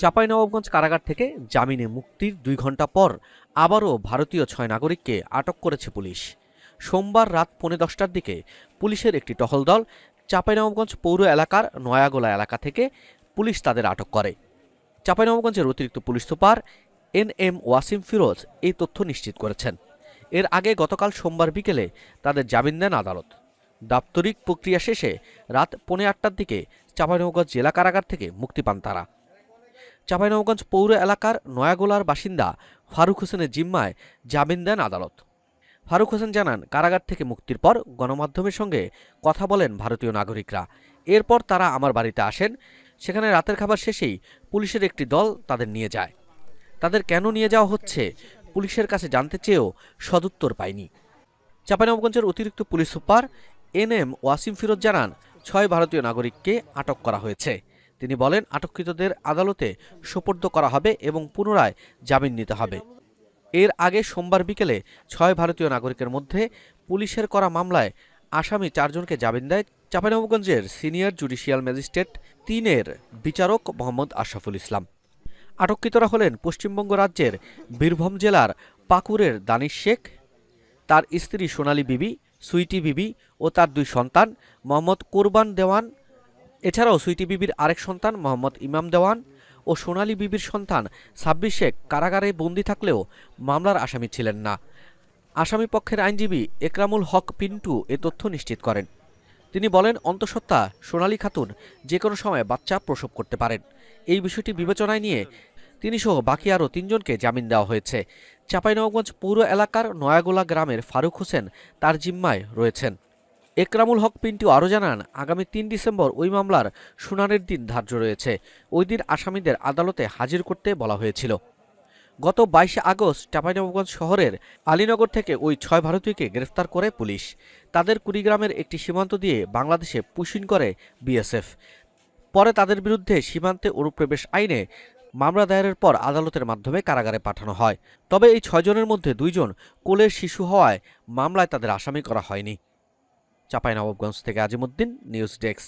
চাঁপাইনবাবগঞ্জ কারাগার থেকে জামিনে মুক্তির দুই ঘণ্টা পর আবারও ভারতীয় ছয় নাগরিককে আটক করেছে পুলিশ। সোমবার রাত পৌনে দশটার দিকে পুলিশের একটি টহল দল চাঁপাইনবাবগঞ্জ পৌর এলাকার নয়াগোলা এলাকা থেকে পুলিশ তাদের আটক করে। চাঁপাইনবাবগঞ্জের অতিরিক্ত police super N M Wasim Firoz এই তথ্য নিশ্চিত করেছেন। এর আগে গতকাল সোমবার বিকেলে তাদের জামিন দেন আদালত। দাপ্তরিক প্রক্রিয়া শেষে রাত পৌনে আটটার দিকে চাঁপাইনবাবগঞ্জ জেলা কারাগার থেকে মুক্তি পান তারা। চাঁপাইনবাবগঞ্জ পৌর এলাকার নয়াগোলার বাসিন্দা ফারুক হোসেনের জিম্মায় জামিন দেন আদালত। ফারুক হোসেন জানান, কারাগার থেকে মুক্তির পর গণমাধ্যমের সঙ্গে কথা বলেন ভারতীয় নাগরিকরা। এরপর তারা আমার বাড়িতে আসেন, সেখানে রাতের খাবার শেষেই পুলিশের একটি দল তাদের নিয়ে যায়। তাদের কেন নিয়ে যাওয়া হচ্ছে পুলিশের কাছে জানতে চেয়েও সদুত্তর পায়নি। চাঁপাইনবাবগঞ্জের অতিরিক্ত police super N M Wasim Firoz জানান, ছয় ভারতীয় নাগরিককে আটক করা হয়েছে। তিনি বলেন, আটককৃতদের আদালতে সোপর্দ করা হবে এবং পুনরায় জামিন নিতে হবে। এর আগে সোমবার বিকেলে ছয় ভারতীয় নাগরিকের মধ্যে পুলিশের করা মামলায় আসামি চারজনকে জামিন দেয় চাঁপাইনবাবগঞ্জের সিনিয়র জুডিশিয়াল ম্যাজিস্ট্রেট তিনের বিচারক মোহাম্মদ আশরাফুল ইসলাম। আটককৃতরা হলেন পশ্চিমবঙ্গ রাজ্যের বীরভূম জেলার পাকুরের দানিশ শেখ, তার স্ত্রী সোনালী বিবি, সুইটি বিবি ও তার দুই সন্তান মোহাম্মদ কোরবান দেওয়ান এছাড়াও সুইটি বিবির আরেক সন্তান মোহাম্মদ ইমাম দেওয়ান ও সোনালী বিবির সন্তান সাব্বির শেখ কারাগারে বন্দী থাকলেও মামলার আসামি ছিলেন না। আসামি পক্ষের আইনজীবী একরামুল হক পিন্টু এ তথ্য নিশ্চিত করেন। তিনি বলেন, অন্তঃসত্ত্বা সোনালী খাতুন যে কোনো সময় বাচ্চা প্রসব করতে পারেন। এই বিষয়টি বিবেচনায় নিয়ে তিনি সহ বাকি আরও তিনজনকে জামিন দেওয়া হয়েছে। চাঁপাইনবাবগঞ্জ পৌর এলাকার নয়াগোলা গ্রামের ফারুক হোসেন তার জিম্মায় রয়েছেন। একরামুল হক পিন্টু আরও জানান, আগামী তিন ডিসেম্বর ওই মামলার শুনানির দিন ধার্য রয়েছে। ওই দিন আসামিদের আদালতে হাজির করতে বলা হয়েছিল। গত বাইশে আগস্ট চাঁপাইনবাবগঞ্জ শহরের আলীনগর থেকে ওই ছয় ভারতীয়কে গ্রেফতার করে পুলিশ। তাদের কুড়িগ্রামের একটি সীমান্ত দিয়ে বাংলাদেশে পুশিন করে বিএসএফ। পরে তাদের বিরুদ্ধে সীমান্তে অনুপ্রবেশ আইনে মামলা দায়েরের পর আদালতের মাধ্যমে কারাগারে পাঠানো হয়। তবে এই ছয়জনের মধ্যে দুইজন কোলের শিশু হওয়ায় মামলায় তাদের আসামি করা হয়নি। চাঁপাইনবাবগঞ্জ থেকে আজিমুদ্দিন নিউজ ডেস্ক।